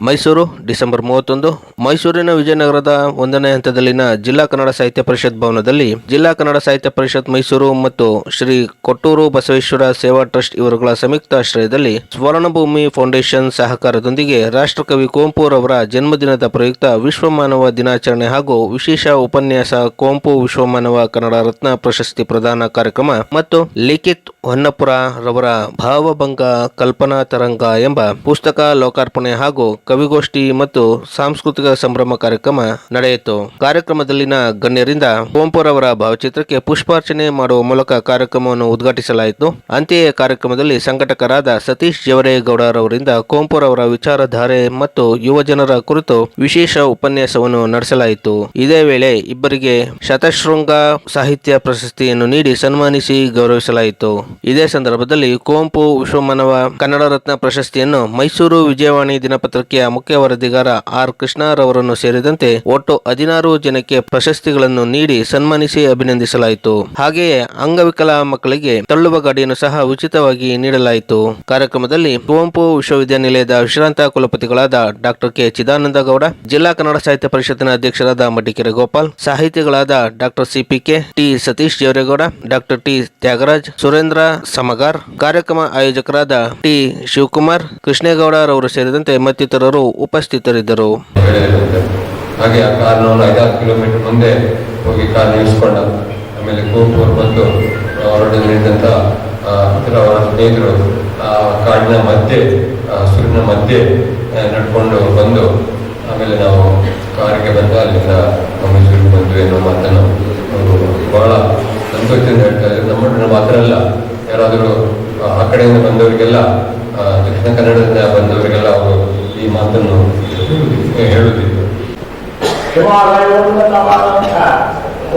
Mysuru, December ಮೂವತ್ತೊಂದು. ಮೈಸೂರಿನ ವಿಜಯನಗರದ ಒಂದನೇ ಹಂತದಲ್ಲಿನ ಜಿಲ್ಲಾ ಕನ್ನಡ ಸಾಹಿತ್ಯ ಪರಿಷತ್ ಭವನದಲ್ಲಿ ಜಿಲ್ಲಾ ಕನ್ನಡ ಸಾಹಿತ್ಯ ಪರಿಷತ್ ಮೈಸೂರು ಮತ್ತು ಶ್ರೀ ಕೊಟ್ಟೂರು ಬಸವೇಶ್ವರ ಸೇವಾ ಟ್ರಸ್ಟ್ ಇವರುಗಳ ಸಂಯುಕ್ತ ಆಶ್ರಯದಲ್ಲಿ ಸ್ವರ್ಣಭೂಮಿ ಫೌಂಡೇಶನ್ ಸಹಕಾರದೊಂದಿಗೆ ರಾಷ್ಟ್ರಕವಿ ಕುವೆಂಪುರವರ ಜನ್ಮದಿನದ ಪ್ರಯುಕ್ತ ವಿಶ್ವ ಮಾನವ ದಿನಾಚರಣೆ ಹಾಗೂ ವಿಶೇಷ ಉಪನ್ಯಾಸ ಕುವೆಂಪು ವಿಶ್ವಮಾನವ ಕನ್ನಡ ರತ್ನ ಪ್ರಶಸ್ತಿ ಪ್ರದಾನ ಕಾರ್ಯಕ್ರಮ ಮತ್ತು ಲಿಖಿತ್ ಹೊನ್ನಪುರ ರವರ ಭಾವಭಂಗ ಕಲ್ಪನಾ ತರಂಗ ಎಂಬ ಪುಸ್ತಕ ಲೋಕಾರ್ಪಣೆ ಹಾಗೂ ಕವಿಗೋಷ್ಠಿ ಮತ್ತು ಸಾಂಸ್ಕೃತಿಕ ಸಂಭ್ರಮ ಕಾರ್ಯಕ್ರಮ ನಡೆಯಿತು. ಕಾರ್ಯಕ್ರಮದಲ್ಲಿನ ಗಣ್ಯರಿಂದ ಅವರ ಭಾವಚಿತ್ರಕ್ಕೆ ಪುಷ್ಪಾರ್ಚನೆ ಮಾಡುವ ಮೂಲಕ ಕಾರ್ಯಕ್ರಮವನ್ನು ಉದ್ಘಾಟಿಸಲಾಯಿತು. ಅಂತೆಯೇ ಕಾರ್ಯಕ್ರಮದಲ್ಲಿ ಸಂಘಟಕರಾದ ಸತೀಶ್ ಜವರೇಗೌಡರವರಿಂದ ಅವರ ವಿಚಾರಧಾರೆ ಮತ್ತು ಯುವಜನರ ಕುರಿತು ವಿಶೇಷ ಉಪನ್ಯಾಸವನ್ನು ನಡೆಸಲಾಯಿತು. ಇದೇ ವೇಳೆ ಇಬ್ಬರಿಗೆ ಶತಶೃಂಗ ಸಾಹಿತ್ಯ ಪ್ರಶಸ್ತಿಯನ್ನು ನೀಡಿ ಸನ್ಮಾನಿಸಿ ಗೌರವಿಸಲಾಯಿತು. ಇದೇ ಸಂದರ್ಭದಲ್ಲಿ ಕುವೆಂಪು ವಿಶ್ವಮಾನವ ಕನ್ನಡ ರತ್ನ ಪ್ರಶಸ್ತಿಯನ್ನು ಮೈಸೂರು ವಿಜಯವಾಣಿ ದಿನಪತ್ರಿಕೆಯ ಮುಖ್ಯ ವರದಿಗಾರ ಆರ್ ಕೃಷ್ಣರವರನ್ನು ಸೇರಿದಂತೆ ಒಟ್ಟು ಹದಿನಾರು ಜನಕ್ಕೆ ಪ್ರಶಸ್ತಿಗಳನ್ನು ನೀಡಿ ಸನ್ಮಾನಿಸಿ ಅಭಿನಂದಿಸಲಾಯಿತು. ಹಾಗೆಯೇ ಅಂಗವಿಕಲ ಮಕ್ಕಳಿಗೆ ತಳ್ಳುವ ಗಾಡಿಯನ್ನು ಸಹ ಉಚಿತವಾಗಿ ನೀಡಲಾಯಿತು. ಕಾರ್ಯಕ್ರಮದಲ್ಲಿ ಕುವೆಂಪು ವಿಶ್ವವಿದ್ಯಾನಿಲಯದ ವಿಶ್ರಾಂತ ಕುಲಪತಿಗಳಾದ ಡಾಕ್ಟರ್ ಕೆ ಚಿದಾನಂದ ಗೌಡ ಜಿಲ್ಲಾ ಕನ್ನಡ ಸಾಹಿತ್ಯ ಪರಿಷತ್ತಿನ ಅಧ್ಯಕ್ಷರಾದ Madikere Gopal, ಸಾಹಿತಿಗಳಾದ doctor CPK T Satish Javaregowda doctor T Thyagaraj, Surendra Samagar, ಕಾರ್ಯಕ್ರಮ ಆಯೋಜಕರಾದ ಟಿ. ಶಿವಕುಮಾರ್ ಕೃಷ್ಣೇಗೌಡರವರು ಸೇರಿದಂತೆ ಮತ್ತಿತರರು ಉಪಸ್ಥಿತರಿದ್ದರು. ಹಾಗೆ ಆ ಕಾರ್ನ ಒಂದು ಐದಾರು ಕಿಲೋಮೀಟರ್ ಮುಂದೆ ಹೋಗಿ ಕಾರ್ ನಿಲ್ಲಿಸ್ಕೊಂಡ ಆಮೇಲೆ ಕುವೆಂಪು ಬಂದು ಹೊರಡಲ್ಲಿ ನಿಂತ ಅವರ ಸ್ನೇಹಿತರು, ಆ, ಕಾಡಿನ ಮಧ್ಯೆ ಸೂರ್ಯನ ಮಧ್ಯೆ ನಡ್ಕೊಂಡು ಬಂದು ಆಮೇಲೆ ನಾವು ಕಾರಿಗೆ ಬಂದ ಅಲ್ಲಿಂದ ಮೈಸೂರಿಗೆ ಬಂದ್ವಿ ಅನ್ನೋ ಮಾತನ್ನು ಬಹಳ ಸಂತೋಷದಿಂದ ಹೇಳ್ತಾ ಇದ್ದಾರೆ. ನಮ್ಮ ಮಾತ್ರ ಅಲ್ಲ ಯಾರಾದರೂ ಆ, ಕಡೆಯಿಂದ ಬಂದವರಿಗೆಲ್ಲ ದಕ್ಷಿಣ ಕನ್ನಡದಿಂದ ಬಂದವರಿಗೆಲ್ಲ ಅವರು ಈ ಮಾತನ್ನು ಹೇಳುತ್ತಿದ್ದರು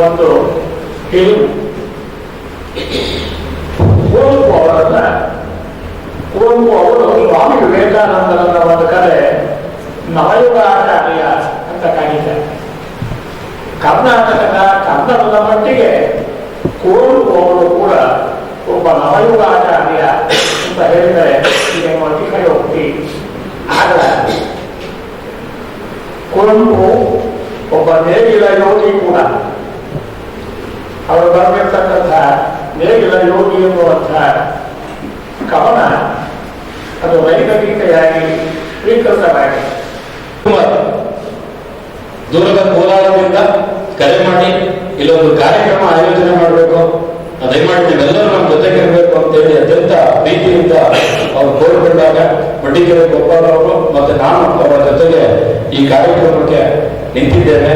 ಒಂದು ಕುವೆಂಪು ಅವರನ್ನ ಕುವೆಂಪು ಅವರು ಸ್ವಾಮಿ ವಿವೇಕಾನಂದರನ್ನ ಒಂದು ಕಡೆ ನವಯುಗಾಚಾರ್ಯ ಅಂತ ಕರೀತಾರೆ ಕರ್ನಾಟಕದ ಕನ್ನಡದ ಮಟ್ಟಿಗೆ ಕುವೆಂಪು ಅವರು ಕೂಡ ಒಬ್ಬ ನವಯುಗಾಚಾರ್ಯ ಅಂತ ಹೇಳಿದರೆ ಇದನ್ನು ಅತಿಶಯೋಕ್ತಿ ಆಗಲ್ಲ ಕುವೆಂಪು ಒಬ್ಬ ನೇಗಿಲ ಕೂಡ. ಅವರು ಬರಬೇಕಂತಹ ನೇಗಿಲ ಯೋಗಿ ಎನ್ನುವಂತಹ ಕವನ ಅದು ಗೀತೆಯಾಗಿ ಸ್ವೀಕೃತವಾಗಿದೆ ದೂರದ ಕೋಲಾರದಿಂದ ಕರೆ ಮಾಡಿ, ಇಲ್ಲೊಂದು ಕಾರ್ಯಕ್ರಮ ಆಯೋಜನೆ ಮಾಡಬೇಕು. ದಯಮಾಡಿ ನೀವೆಲ್ಲರೂ ಇರಬೇಕು ಅಂತೇಳಿ ಅತ್ಯಂತ ಪ್ರೀತಿಯಿಂದ ಅವರು ಕೋರಿಕೊಂಡಾಗ ಬಂಡಿಕೆರೆ ಗೋಪಾಲ್ ಅವರು ಮತ್ತೆ ನಾನು ಅವರ ಜೊತೆಗೆ ಈ ಕಾರ್ಯಕ್ರಮಕ್ಕೆ ನಿಂತಿದ್ದೇನೆ.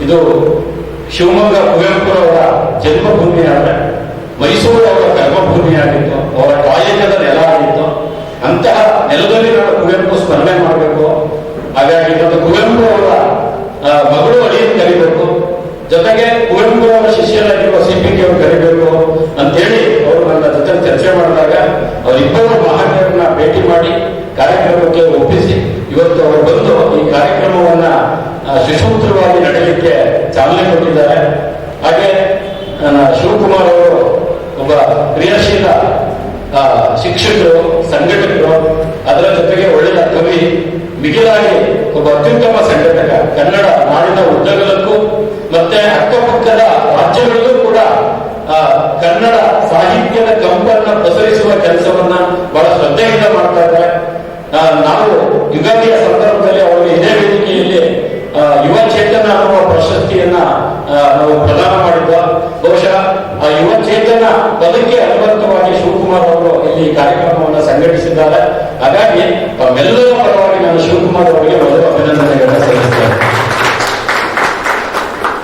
ಇದು ಶಿವಮೊಗ್ಗ ಕುವೆಂಪುರವರ ಜನ್ಮಭೂಮಿಯಾದ ಮೈಸೂರು ಅವರ ಕರ್ಮಭೂಮಿಯಾಗಿತ್ತು ಅವರ ಕಾಯಕದ ನೆಲ ಆಗಿತ್ತು. ಅಂತಹ ನೆಲದಲ್ಲಿ ನಾನು ಕುವೆಂಪು ಸ್ಮರಣೆ ಮಾಡಬೇಕು. ಹಾಗಾಗಿ ಮತ್ತು ಕುವೆಂಪು ಅವರ ಮಗಳು ಅಡಿಯನ್ನು ಕರಿಬೇಕು. ಜೊತೆಗೆ ಕುವೆಂಪು ಅವರ ಶಿಷ್ಯರಾಗಿರುವ ಸಿ ಪಿ ಅವರು ಕರಿಬೇಕು ಅಂತೇಳಿ ಅವರು ನನ್ನ ಜೊತೆ ಚರ್ಚೆ ಮಾಡಿದಾಗ ಅವರಿಬ್ಬರು ಮಹನೀಯರನ್ನ ಭೇಟಿ ಮಾಡಿ ಕಾರ್ಯಕ್ರಮಕ್ಕೆ ಒಪ್ಪಿಸಿ ಇವತ್ತು ಅವರು ಬಂದು ಈ ಕಾರ್ಯಕ್ರಮವನ್ನ ಆ, ಸುಸೂತ್ರವಾಗಿ ನಡೆಯಲಿಕ್ಕೆ ಚಾಲನೆ ಕೊಟ್ಟಿದ್ದಾರೆ ಹಾಗೆ ನನ್ನ ಶಿವಕುಮಾರ್ ಅವರು ಒಬ್ಬ ಕ್ರಿಯಾಶೀಲ ಆ, ಶಿಕ್ಷಕರು, ಸಂಘಟಕರು, ಅದರ ಜೊತೆಗೆ ಒಳ್ಳೆಯ ಕವಿ ಮಿಗಿಲಾಗಿ ಒಬ್ಬ ಅತ್ಯುತ್ತಮ ಸಂಘಟಕ. ಕನ್ನಡ ನಾಡಿನ ಉದ್ದಗಲಕ್ಕೂ ಮತ್ತೆ ಅಕ್ಕಪಕ್ಕದ ರಾಜ್ಯಗಳಿಗೂ ಕೂಡ ಕನ್ನಡ ಸಾಹಿತ್ಯದ ಕಂಪನ್ನ ಪ್ರಸರಿಸುವ ಕೆಲಸವನ್ನ ಬಹಳ ಶ್ರದ್ಧೆಯಿಂದ ಮಾಡ್ತಾ ಇದ್ದಾರೆ. ನಾವು ಯುಗಾದಿಯ ಸಂದರ್ಭದಲ್ಲಿ ಅವರಿಗೆ ಇದೇ ವೇದಿಕೆಯಲ್ಲಿ ಯುವ ಚೇತನ ಅನ್ನುವ ಪ್ರಶಸ್ತಿಯನ್ನ ನಾವು ಪ್ರದಾನ ಮಾಡಿದ್ದ ಬಹುಶಃ ಆ ಯುವ ಚೇತನ ಪದಕ್ಕೆ ಅನುಬಂಧವಾಗಿ ಶಿವಕುಮಾರ್ ಅವರು ಇಲ್ಲಿ ಕಾರ್ಯಕ್ರಮವನ್ನು ಸಂಘಟಿಸಿದ್ದಾರೆ. ಹಾಗಾಗಿ ತಮ್ಮೆಲ್ಲರ ಪರವಾಗಿ ನಾನು ಶಿವಕುಮಾರ್ ಅವರಿಗೆ ಮೊದಲು ಅಭಿನಂದನೆಗಳನ್ನು ಸಲ್ಲಿಸ್ತೇನೆ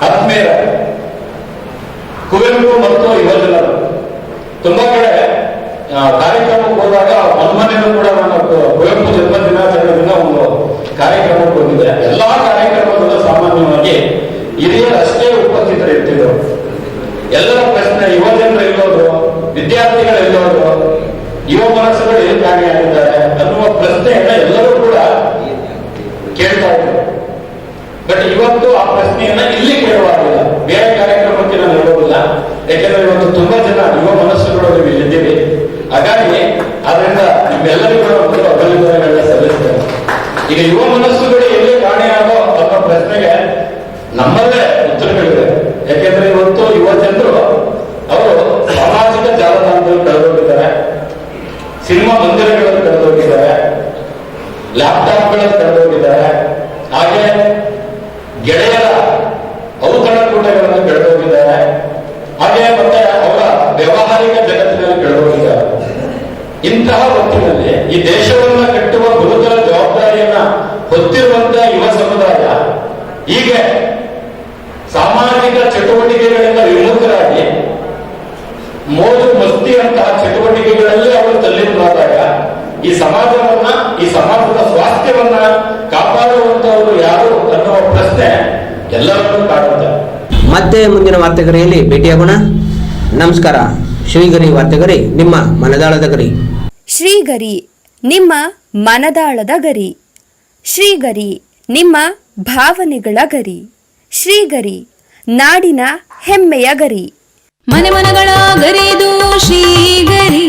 ಆತ್ಮೀಯ ಕುವೆಂಪು ಮತ್ತು ಯುವಜನರು ತುಂಬಾ ಕಡೆ ಕಾರ್ಯಕ್ರಮಕ್ಕೆ ಹೋದಾಗ ಮನ್ಮನೆಯಲ್ಲೂ ಕೂಡ ನಾನು ಕುವೆಂಪು ಜನ್ಮ ದಿನಾಚರಣೆಯಿಂದ ದಿನ ಒಂದು ಕಾರ್ಯಕ್ರಮಕ್ಕೆ ಹೋಗಿದ್ದೆ ಎಲ್ಲಾ ಕಾರ್ಯಕ್ರಮದಲ್ಲೂ ಸಾಮಾನ್ಯವಾಗಿ ಹಿರಿಯರಷ್ಟೇ ಉಪಸ್ಥಿತರಿರ್ತಿದ್ರು. ಎಲ್ಲರ ಅಧಿಕಾರಿಗಳೆಲ್ಲರೂ ಯುವ ಮನಸ್ಸುಗಳು ಏನ್ ಭಾಗಿಯಾಗಿದ್ದಾರೆ ಅನ್ನುವ ಪ್ರಶ್ನೆಯನ್ನ ಎಲ್ಲರೂ ಕೂಡ ಕೇಳ್ತಾ ಇದ್ರು ಬಟ್ ಇವತ್ತು ಆ ಪ್ರಶ್ನೆಯನ್ನ ಇಲ್ಲಿ ಕೇಳುವಾಗಿಲ್ಲ. ಬೇರೆ ಕಾರ್ಯಕ್ರಮಕ್ಕೆ ನಾನು ನೋಡೋದಿಲ್ಲ ಯಾಕೆಂದ್ರೆ ಇವತ್ತು ತುಂಬಾ ಜನ ಯುವ ಮನಸ್ಸುಗಳು ನೀವು ಇಲ್ಲಿದ್ದೀವಿ ಹಾಗಾಗಿ ಅದರಿಂದ ನಿಮ್ಮೆಲ್ಲರಿಗೂ ಒಂದು ಅಭಿನಂದನೆಗಳನ್ನ ಸಲ್ಲಿಸ್ತೇವೆ ಈಗ ಯುವ ಮನಸ್ಸುಗಳು ಎಲ್ಲಿ ಕಾಣೆಯಾಗೋ ಅನ್ನೋ ಪ್ರಶ್ನೆಗೆ ಲ್ಯಾಪ್ಟಾಪ್ಗಳನ್ನು ಕಳೆದೋಗಿದ್ದಾರೆ ಹಾಗೆ ಗೆಳೆಯರ ಔತಣಕೂಟಗಳನ್ನು ಬೆಳೆದೋಗಿದ್ದಾರೆ ಹಾಗೆ ಮತ್ತೆ ಅವರ ವ್ಯಾವಹಾರಿಕ ಜಗತ್ತಿನಲ್ಲಿ ಬೆಳೆದೋಗಿದ್ದಾರೆ ಇಂತಹ ಹೊತ್ತಿನಲ್ಲಿ ಈ ದೇಶವನ್ನು ಕಟ್ಟುವ ಗುರುತರ ಜವಾಬ್ದಾರಿಯನ್ನ ಹೊತ್ತಿರುವಂತಹ ಯುವ ಸಮುದಾಯ ಹೀಗೆ ಸಾಮಾಜಿಕ ಚಟುವಟಿಕೆಗಳಿಂದ ವಿಮುಖರಾಗಿ ಮೋಜು ಮಸ್ತಿಯಂತಹ ಚಟುವಟಿಕೆಗಳಲ್ಲಿ ಅವರು ತಲ್ಲಿರುವಾಗ ಈ ಸಮಾಜವನ್ನ ಈ ಸಮಾಜದ ಸ್ವಾಸ್ಥ್ಯವನ್ನ ಕಾಪಾಡುವಂತವರು ಯಾರು ಅನ್ನುವ ಪ್ರಶ್ನೆ ಎಲ್ಲರನ್ನೂ ಕಾಡುತ್ತೆ. ಮತ್ತೆ ಮುಂದಿನ ವಾರ್ತೆಗರಿಯಲ್ಲಿ ಭೇಟಿಯಾಗೋಣ. ನಮಸ್ಕಾರ. ಶ್ರೀಗರಿ ವಾರ್ತೆಗರಿ ನಿಮ್ಮ ಮನದಾಳದ ಗರಿ. ಶ್ರೀಗರಿ ನಿಮ್ಮ ಮನದಾಳದ ಗರಿ. ಶ್ರೀಗರಿ ನಿಮ್ಮ ಭಾವನೆಗಳ ಗರಿ. ಶ್ರೀಗರಿ ನಾಡಿನ ಹೆಮ್ಮೆಯ ಗರಿ. ಮನೆ ಮನಗಳ ಗರಿದು ಶ್ರೀಗರಿ.